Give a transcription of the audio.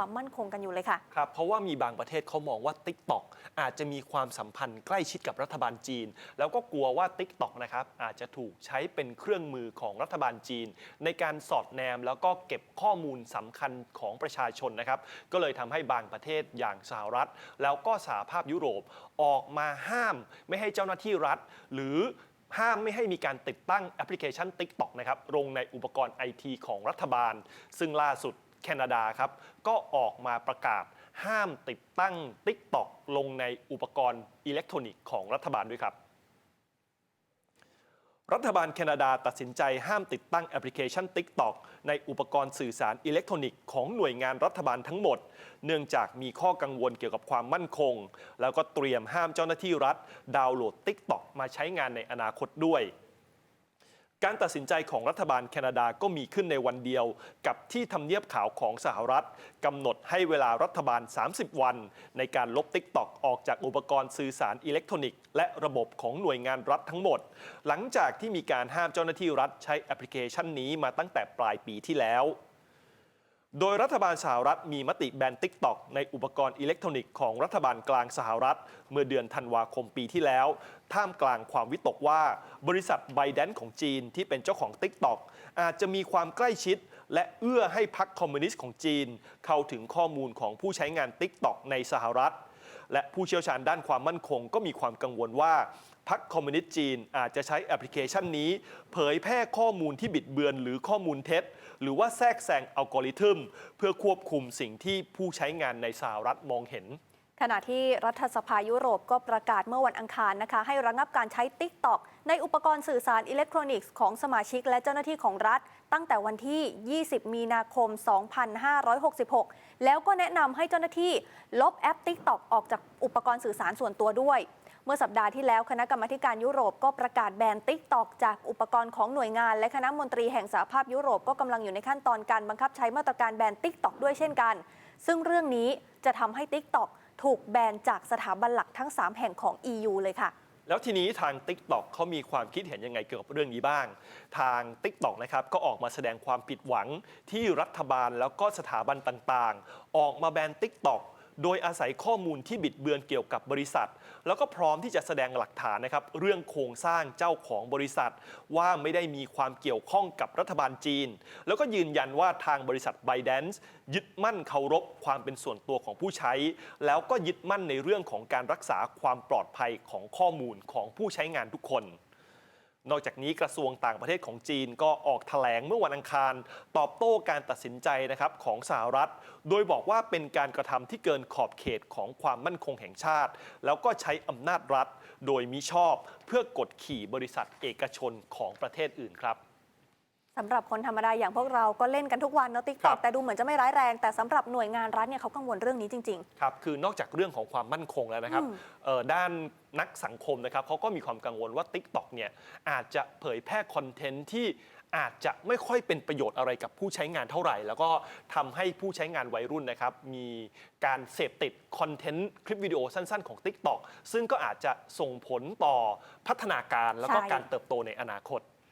ความมั่นคงกันอยู่เลยค่ะ ครับ เพราะว่ามีบางประเทศเขามองว่า TikTok อาจจะมีความสัมพันธ์ใกล้ชิดกับรัฐบาลจีน แล้วก็กลัวว่า TikTok นะครับอาจจะถูกใช้เป็นเครื่องมือของรัฐบาลจีน ในการสอดแนมแล้วก็เก็บข้อมูลสำคัญของประชาชนนะครับก็เลยทำให้บางประเทศอย่างสหรัฐ แล้วก็สหภาพยุโรปออกมาห้าม ไม่ให้เจ้าหน้าที่รัฐ หรือห้ามไม่ให้มีการติดตั้งแอปพลิเคชัน TikTok นะครับลงในอุปกรณ์ไอทีของรัฐบาล ซึ่งล่าสุด แคนาดาครับ ก็ออกมาประกาศห้ามติดตั้ง TikTok ลงในอุปกรณ์อิเล็กทรอนิกส์ของรัฐบาลด้วยครับ รัฐบาลแคนาดาตัดสินใจห้ามติดตั้งแอปพลิเคชัน TikTok ในอุปกรณ์สื่อสารอิเล็กทรอนิกส์ของหน่วยงานรัฐบาลทั้งหมด เนื่องจากมีข้อกังวลเกี่ยวกับความมั่นคง แล้วก็เตรียมห้ามเจ้าหน้าที่รัฐ ดาวน์โหลด TikTok มาใช้งานในอนาคตด้วย การตัดสินใจของรัฐบาลแคนาดาก็มีขึ้นในวันเดียว กับที่ทำเนียบขาวของสหรัฐกำหนดให้เวลารัฐบาล 30 วัน ในการลบ TikTok ออกจากอุปกรณ์สื่อสารอิเล็กทรอนิกส์และระบบของหน่วยงานรัฐทั้งหมด หลังจากที่มีการห้ามเจ้าหน้าที่รัฐใช้แอปพลิเคชันนี้มาตั้งแต่ปลายปีที่แล้ว โดยรัฐบาลสหรัฐมีมติแบนติ๊กตอกในอุปกรณ์อิเล็กทรอนิกส์ของรัฐบาลกลางสหรัฐ เมื่อเดือนธันวาคมปีที่แล้ว ท่ามกลางความวิตกว่า บริษัทไบแดนของจีนที่เป็นเจ้าของติ๊กตอกอาจจะมีความใกล้ชิด และเอื้อให้พรรคคอมมิวนิสต์ของจีน เข้าถึงข้อมูลของผู้ใช้งานติ๊กตอกในสหรัฐ และผู้เชี่ยวชาญด้านความมั่นคงก็มีความกังวลว่าพรรคคอมมิวนิสต์จีนอาจจะใช้แอปพลิเคชันนี้ เผยแพร่ข้อมูลที่บิดเบือนหรือข้อมูลเท็จ หรือว่าแทรกแซงอัลกอริทึม เพื่อควบคุมสิ่งที่ผู้ใช้งานในสหรัฐมองเห็น ขณะที่รัฐสภายุโรปก็ประกาศเมื่อวันอังคารนะคะ ให้ระงับการใช้ TikTok ในอุปกรณ์สื่อสารอิเล็กทรอนิกส์ของสมาชิกและเจ้าหน้าที่ของรัฐ ตั้งแต่วันที่ 20 มีนาคม 2566 แล้วก็แนะนำให้เจ้าหน้าที่ลบแอป TikTok ออกจากอุปกรณ์สื่อสารส่วนตัวด้วย เมื่อสัปดาห์ที่แล้วคณะกรรมการยุโรปก็ประกาศแบน TikTok จากอุปกรณ์ของหน่วยงาน และคณะมนตรีแห่งสหภาพยุโรปก็กำลังอยู่ในขั้นตอนการบังคับใช้มาตรการแบน TikTok ด้วยเช่นกัน ซึ่งเรื่องนี้จะทำให้ TikTok ถูกแบนจากสถาบันหลักทั้ง 3 แห่งของ EU เลยค่ะแล้วทีนี้ทาง TikTok เขามีความคิดเห็นยังไงเกี่ยวกับเรื่องนี้บ้าง ทาง TikTok นะครับก็ออกมาแสดงความผิดหวังที่รัฐบาลแล้วก็สถาบันต่างๆ ออกมาแบน TikTok โดยอาศัยข้อมูลที่บิดเบือนเกี่ยวกับบริษัท แล้วก็พร้อมที่จะแสดงหลักฐานนะครับเรื่องโครงสร้างเจ้าของบริษัท ว่าไม่ได้มีความเกี่ยวข้องกับรัฐบาลจีน แล้วก็ยืนยันว่าทางบริษัท b y d a n c e ยึดมั่นเคารพความเป็นส่วนตัวของผู้ใช้ แล้วก็ยึดมั่นในเรื่องของการรักษาความปลอดภัยของข้อมูลของผู้ใช้งานทุกคน นอกจากนี้กระทรวงต่างประเทศของจีนก็ออกแถลงเมื่อวันอังคาร ตอบโต้การตัดสินใจนะครับของสหรัฐ โดยบอกว่าเป็นการกระทำที่เกินขอบเขตของความมั่นคงแห่งชาติ แล้วก็ใช้อำนาจรัฐ โดยมิชอบเพื่อกดขี่บริษัทเอกชนของประเทศอื่นครับ สำหรับคนธรรมดาอย่างพวกเราก็เล่นกันทุกวันเนาะครั TikTok บแต่ดูเหมือนจะไม่ร้ายแรง แต่สำหรับหน่วยงานรัฐเนี่ยเขากังวลเรื่องนี้จริง ครับคือนอกจากเรื่องของความมั่นคงแล้วนะครับอืมเอ่อด้านนักสังคมนะครับเขาก็มีความกังวลว่า TikTok เนี่ยอาจจะเผยแพร่คอนเทนต์ที่อาจจะไม่ค่อยเป็นประโยชน์อะไรกับผู้ใช้งานเท่าไหร่ แล้วก็ทำให้ผู้ใช้งานวัยรุ่นนะครับมีการเสพติดคอนเทนต์คลิปวิดีโอสั้นๆของ TikTok ซึ่งก็อาจจะส่งผลต่อพัฒนาการแล้วก็ใช่ การเติบโตในอนาคตๆ